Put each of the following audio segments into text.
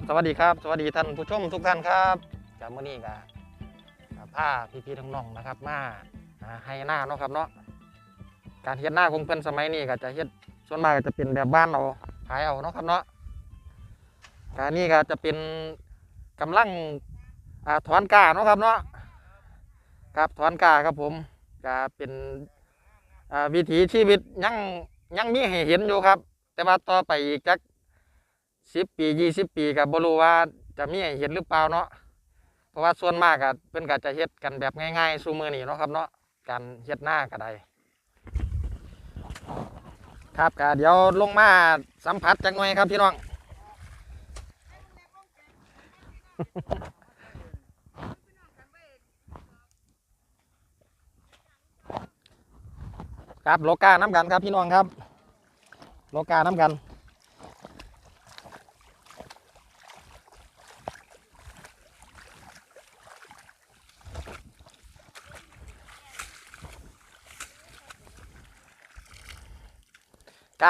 ับสวัสดีครับ สวัสดีท่านผู้ชมทุกท่านครับจากมื้อนี้ก็ผ้าพี่ๆน้องๆนะครับ มาให้หน้าเนาะครับเนาะการเฮ็ดหน้าของเพิ่นสมัยนี้ก็จะเฮ็ดส่วนมากก็จะเป็นแบบบ้านเอาขายเอาเนาะครับเนาะการนี้ก็จะเป็นกำลังอถอนกาเนาะครับเนาะครับถอนกาครับผมก็เป็นวิถีชีวิตยังยังมีให้เห็นอยู่ครับ แต่ว่าต่อไปอีกจัก สิบปียี่สิบปีกับบรู้ว่าจะมีให้เห็นหรือเปล่าเนาะเพราะว่าส่วนมากอะเพิ่อนก็จะเฮ็ดกันแบบง่ายๆสู่มือนี่เนาะครับเนาะการเฮ็ดหน้าก็ได้ครับก็เดี๋ยวลงมาสัมผัสจักหน่อยครับพี่น้องครับโลกาน้ำกันครับพี่น้องครับ โลกาน้ำกัน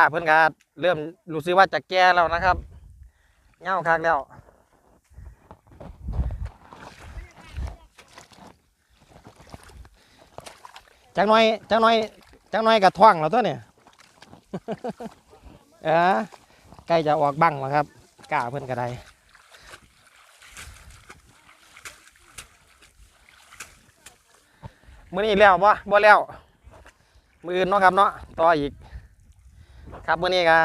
าเพิ่อนก็เริ่มรู้สึกว่าจะแก่แล้วนะครับเหงาคักแล้วจักหน้อยจักหน้อยจักหน้อยกับท่วงแล้วตัวเนี่ยเออใกล้จะออกบังแล้วครับกล้าเพิ่อนก็ไดมือนี้แล้วบ่บ่แล้วมืออื่นเนาะครับเนาะต่ออีก ครับเมื้อนี้ก็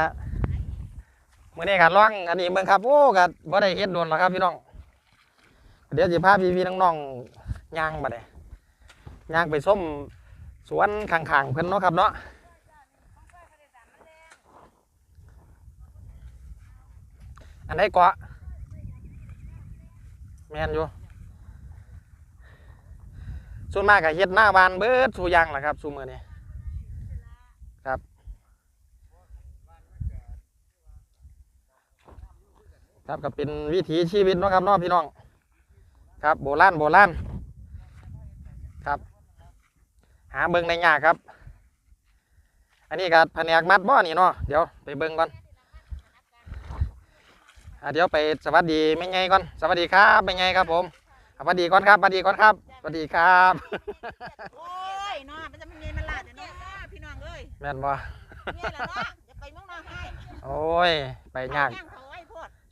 มื้อนี้ก็ร้องอันนี้เบิ่งครับโอ้ก็บ่ได้เฮ็ดโดนหรอกครับพี่น้อง เดี๋ยวสิพาพี่ๆน้องๆย่างบัดนี้ย่างไปส้มสวนข้างๆเพิ่นเนาะครับเนาะอันใดเกาะแมนอยู่ส่วนมากก็เฮ็ดหน้าบานเบิดสูย่างล่ะครับสูมือนี้ครับ ก็เป็นวิถีชีวิตเนาะครับเน้องพี่น้อง ครับโบราณโบราณครับ หาเบิ่งในยากครับ อันนี้ก็แผนกมัดบ่อนี่เนาะเดี๋ยวไปเบิ่งก่อนอะเดี๋ยวไปสวัสดีไม่ไงก่อนสวัสดีครับไม่ไงครับผมอะสวัสดีก่อนครับสวัสดีก่อนครับสวัสดีครับโอ้ยเนาะมันจะมันเย็นมันลาดเนาะพี่น้องเอ้ยแม่นบ่เนี่ยแหละเนาะอย่าไปเมืองนอกให้โอ้ยไปยาก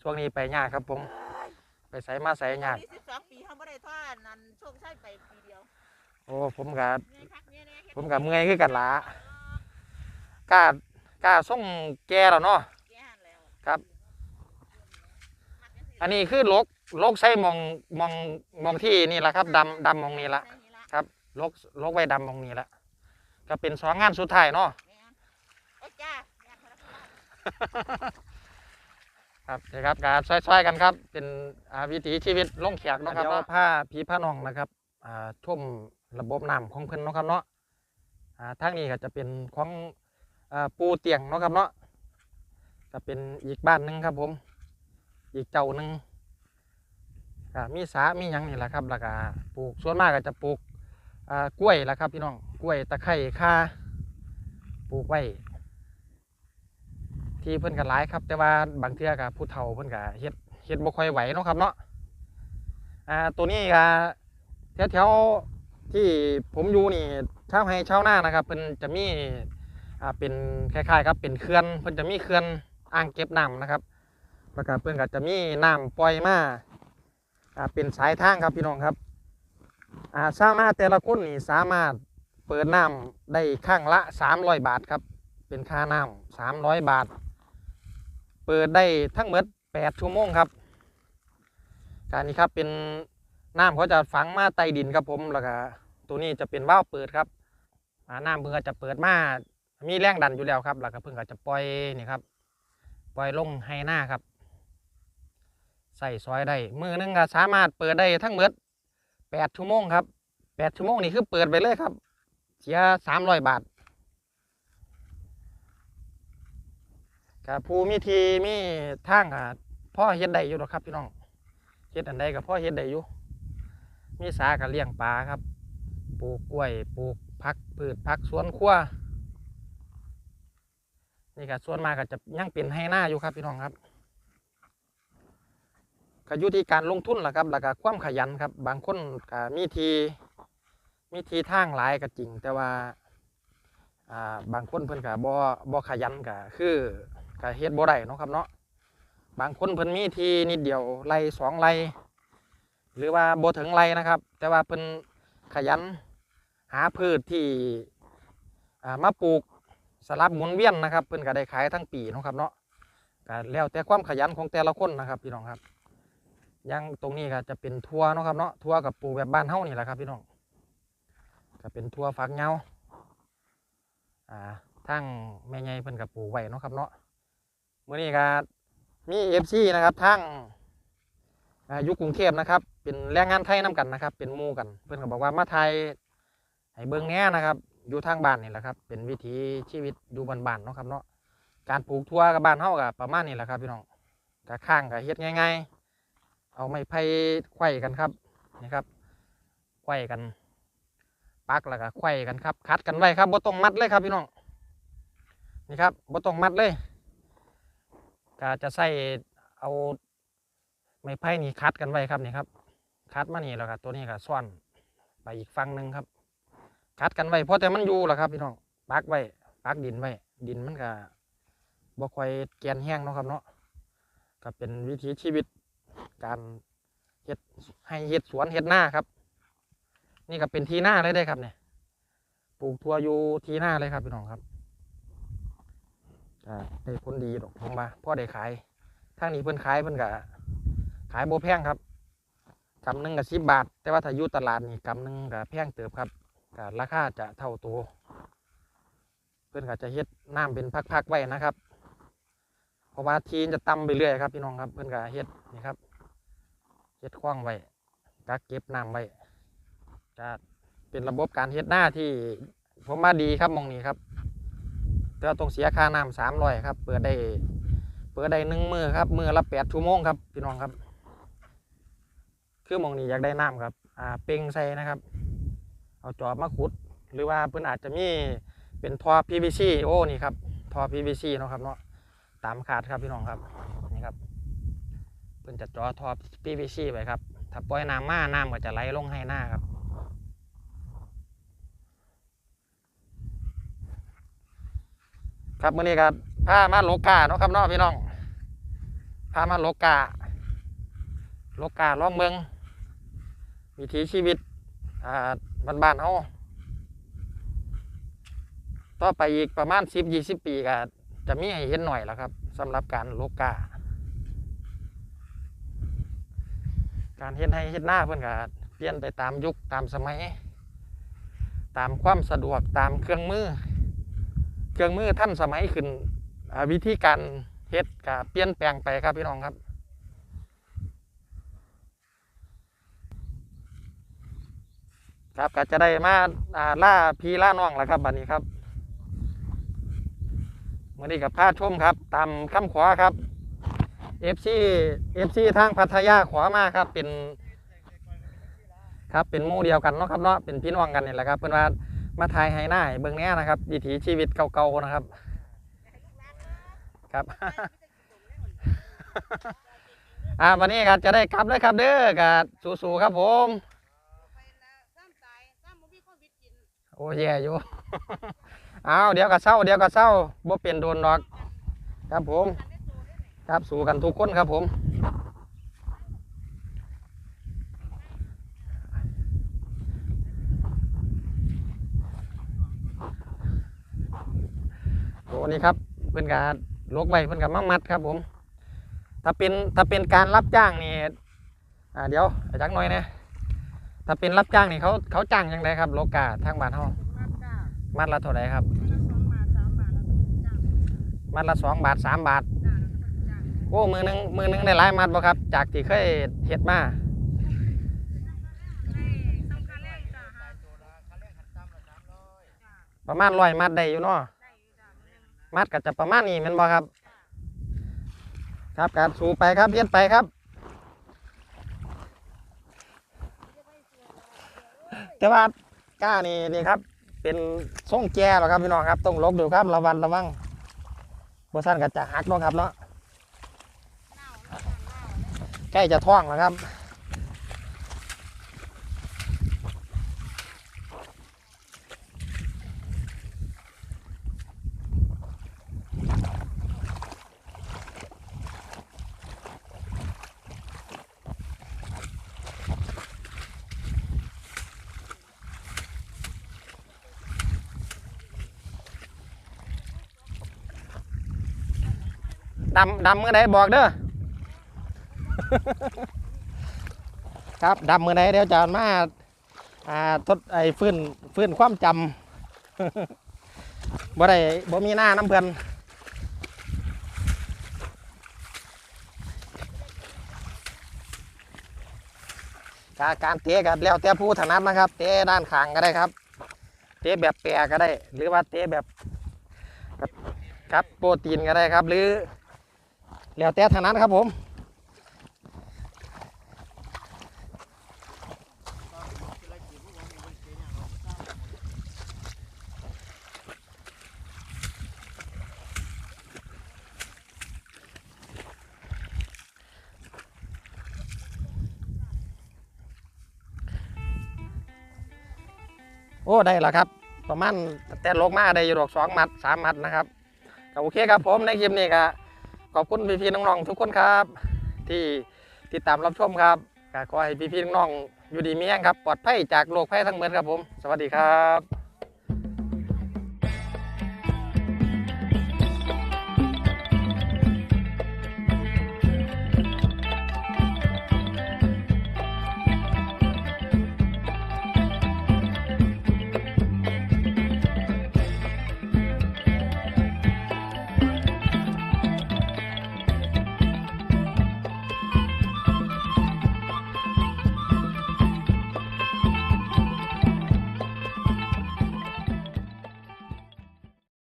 ช่วงนี้ไปยากครับผม ไปใส่มาใส่ยากนี่สิบสองปีเขาไม่ได้ทอดนั่นโชคชัยไปปีเดียวโอ้ผมกับเนี่ยคักเนี่ยเนี่ยผมกับเมื่อยคือกันละกล้ากล้าส่งแก่แล้วเนาะ แก่แล้วครับอันนี้คือลกลกใส่มองมองมองที่นี่แหละครับดำดำมองนี้ละใช่นี่ละครับลกลกไว้ดำมองนี้ละก็เป็นสองงานสุดท้ายเนาะ แม่นโอ้ยจ้าแม่นคนละคน ครับนี่ครับการช่วยๆกันครับ เป็นวิถีชีวิตล่งแขกนะครับเดี๋ยวผ้าผีผ้านองนะครับอ่าชมระบบน้ำของเพิ่นนะครับเนาะอ่าทางนี้ก็จะเป็นของปูเตียงนะครับเนาะก็เป็นอีกบ้านหนึ่งครับผม อีกเจ้าหนึ่งมีสามียังนี่แหละครับแล้วก็ปลูกส่วนมากก็จะปลูกกล้วยแหละครับพี่น้องกล้วยตะไคร้ข่าปลูกไว้ ที่เพิ่อนก็หลายครับ แต่ว่าบางเทื่อกับผู้เฒ่าเพิ่อนก็เฮ็ดเฮ็ดบ่ค่อยไหวเนาะครับเนาะอ่าตัวนี้ก็แถวแถวที่ผมอยู่นี่ชาวไร่ชาวนานะครับเพิ่นจะมีอ่าเป็นคล้ายๆครับเป็นเขื่อนเพิ่นจะมีเขื่อนอ่างเก็บน้ำนะครับแล้วก็เพิ่นก็จะมีน้ำปล่อยมาอ่าเป็นสายทางครับพี่น้องครับอ่าชาวนาแต่ละคนนี่สามารถเปิดน้ำได้ครั้งละ300บาทครับเป็นค่าน้ำ300บาท เปิดได้ทั้งหมด8ชั่วโมงครับ การนี้ครับเป็นน้ำเขาจะฝังมาใต้ดินครับผมแล้วก็ตัวนี้จะเป็นว่าวเปิดครับน้ำเพิ่งจะเปิดมา มีแรงดันอยู่แล้วครับ แล้วก็เพิ่งจะปล่อยนี่ครับ ปล่อยลงให้หน้าครับ ใส่ซอยได้ มือหนึงก็สามารถเปิดได้ทั้งหมด8ชั่วโมงครับ8ชั่วโมงนี่คือเปิดไปเลยครับ เสีย300บาท กับผู้มีทีมีทางอะพ่อเฮ็ดได้อยู่หรอกครับพี่น้องเฮ็ดอันใดกับพ่อเฮ็ดได้อยู่มีสากับเลี้ยงปลาครับ ปลูกกล้วย ปลูกผักพืชผักสวนครัวนี่ก็สวนมาก็จะยังเป็นให้หน้าอยู่ครับพี่น้องครับก็อยู่ที่การลงทุนแหละครับแล้วก็ความขยันครับ บางคนก็มีทีมีทีทางหลายก็จริง แต่ว่าอ่าบางคนเพิ่นก็บ่บ่ขยันก็คือ ก็เฮ็ดบ่ได้เนาะครับเนาะบางคนเพิ่นมีทีนิดเดียวไร่สองไร่หรือว่าบ่ถึงไร่นะครับ แต่ว่าเพิ่นขยันหาพืชที่มาปลูกสลับหมุนเวียนนะครับ เพิ่นก็ได้ขายทั้งปีเนาะครับเนาะก็แล้วแต่ความขยันของแต่ละคนนะครับพี่น้องครับย่างตรงนี้ก็จะเป็นทัวเนาะครับเนาะทัวกับปลูกแบบบ้านเฮ้านี่แหละครับพี่น้องก็เป็นทัวฝักเงาอ่าทั้งแม่ใหญ่เพิ่นกับปลูกไว้เนาะครับเนาะ มื้อนี้ก็มี FC นะครับทั้งยู่กรุงเทพนะครับ เป็นแรงงานไทยนํกันนะครับ เป็นมู่กัน เพิ่อนก็บอกว่ามาไทยให้เบิ่งแหน่นะครับ อยู่ทางบ้านนี่แหละครับ เป็นวิถีชีวิตอยู่บ้านๆเนาะครับเนาะการปลูกทัวกับบ้านเฮาก็ประมาณนี้แหละครับพี่น้องก็ข้างก็เฮ็ดง่ายๆ เอาไม้ไผ่ไขว้กันครับนี่ครับไขว้กันปักแล้วก็ไขว้กันครับคัดกันไว้ครับบ่ต้องมัดเลยครับพี่น้องนี่ครับบ่ต้องมัดเลย ก็จะใส่เอาไม้ไผ่นี่คัดกันไว้ครับนี่ครับ คัดมานี่แล้วก็ตัวนี้ก็ซ่อนไปอีกฝั่งหนึ่งครับ คัดกันไว้เพราะแต่มันอยู่แหละครับพี่น้องปักไว้ปักดินไว้ดินมันก็บ่ค่อยแกนแห้งเนาะครับเนาะก็เป็นวิถีชีวิตการเฮ็ดให้เฮ็ดสวนเฮ็ดหน้าครับ นี่ก็เป็นทีหน้าเลยได้ครับเนี่ยปลูกทัวอยู่ทีหน้าเลยครับพี่น้องครับ ได้ผลดีดอกผมมาพ่อได้ขายทางนี้เพิ่นขายเพิ่นก็ขายโบแพงครับกำหนึ่งกับสิบบาท แต่ว่าถ้าอยู่ตลาดนี่กำหนึ่งก็แพงเติบครับก็ราคาจะเท่าตัวเพิ่นก็จะเฮ็ดน้ำเป็นพักๆไว้นะครับ เพราะว่าทีนจะต่ำไปเรื่อยครับพี่น้องครับ เพิ่นก็เฮ็ดนี่ครับเฮ็ดคว้างไว้กักเก็บน้ำไว้จะเป็นระบบการเฮ็ดหน้าที่ผมว่าดีครับมองนี้ครับ แต่ว่าต้องเสียค่าน้ำสามร้อยครับ เปิดได้เปิดได้หนึ่งมือครับ มือละแปดชั่วโมงครับพี่น้องครับ คือมองนี้อยากได้น้ำครับ อ่าเป่งใส่นะครับ เอาจอบมาขุด หรือว่าเพิ่นอาจจะมีเป็นทอ PVC โอ้นี่ครับทอ PVC เนาะครับเนาะตามขาดครับพี่น้องครับนี่ครับเพิ่นจะจ่อทอ PVC ไว้ครับถ้าปล่อยน้ำมาน้ำก็จะไหลลงให้หน้าครับ ครับมื่อนี้ก็พามาโลกาเนาะครับเนาะพี่น้องพามาโลกาโลกาล่องเมืองวิถีชีวิตอ่าบ้านๆเฮาต่อไปอีกประมาณสิบยี่สิบปีก็จะมีให้เห็นหน่อยแล้วครับสำหรับการโลกาการเฮ็ดให้เฮ็ดหน้าเพิ่อนก็เปลี่ยนไปตามยุคตามสมัย ตามความสะดวกตามเครื่องมือ เครื่องมือท่านสมัยขึ้นวิธีการเฮ็ดก็เปลี่ยนแปลงไปครับพี่น้องครับครับก็จะได้มาาล่าพีล่าน้องแล้วครับบัดนี้ครับวันนี้กับพาชมครับ ตามคำขวาครับ FC FC ทางพัทยาขวามาครับเป็น ครับเป็นมู่เดียวกันเนาะครับเนาะเป็นพี่น้องกันนี่แหละครับเพิ่นว่า มาถ่ายให้หน้าให้เบิ่งแหน่นะครับวิถีชีวิตเก่าๆนะครับ ครับอ่าวันนี้ครับจะได้กลับเลยครับเด้อกับสู้ๆครับผมไปแล้ยซ้ำบ่มีโอ้แย่อยู่เอาเดี๋ยวก็เศร้าเดี๋ยวก็เศร้าบ่เป็นโดนดอก ครับผม ครับสู้กันทุกคนครับผม โอ้นี่ครับเพื่อนการลกไว้เพื่อนกับมังมัดครับผม ถ้าเป็นถ้าเป็นการรับจ้างนี่อ่าเดี๋ยวอาจักหน่อยนะถ้าเป็นรับจ้างนี่เขาเขาจ้างยังไงครับโลกาทางบ้านเฮามัดจ้ามัดละเท่าไหร่ครับ มัดละสองบาทสามบาทมัดละสองบาทจ้าแล้วก็เป็นจ้าโอ้มือหนึงมือหนึงได้หลายมัดบ่ครับ จากที่เคยเฮ็ดมาประมาณร้อยมัดได้อยู่เนาะ มัดก็จะประมาณนี้มันบ่ครับ ครับการสูไปครับเฮ็ดไปครับ แต่ว่าก้านี่นี่ครับ เป็นทรงแก่หรอครับพี่น้องครับต้องลบดูครับระวังระวังบ่ซั่นก็จะหักเนาะครับเนาะใกล้จะท่องแล้วครับ ดำดำเมื่อใดบอกเด้อ ครับดำเมื่อใดเดี๋ยวจะมาอ่าทดไอ้ฟื้นฟื้นความจำบ่ได้บ่มีหน้าน้ำเพื่อนการการเตะกันแล้วแต่ผู้ถนัดนะครับ เตะด้านข้างก็ได้ครับ เตะแบบแปรก็ได้ หรือว่าเตะแบบแบบครับโปรตีนก็ได้ครับ หรือ แล้วแต่ถนัดครับผมโอ้ได้แล้วครับ ประมาณแต่ลงมาได้อยู่ดอกสองมัดสามมัดนะครับก็โอเคครับผมในคลิปนี้ก็ ขอบคุณพี่ๆน้องๆทุกคนครับ ที่ติดตามรับชมครับขอให้พี่ๆน้องๆอยู่ดีมีแรงครับ ปลอดภัยจากโรคภัยทั้งหมดครับผม สวัสดีครับ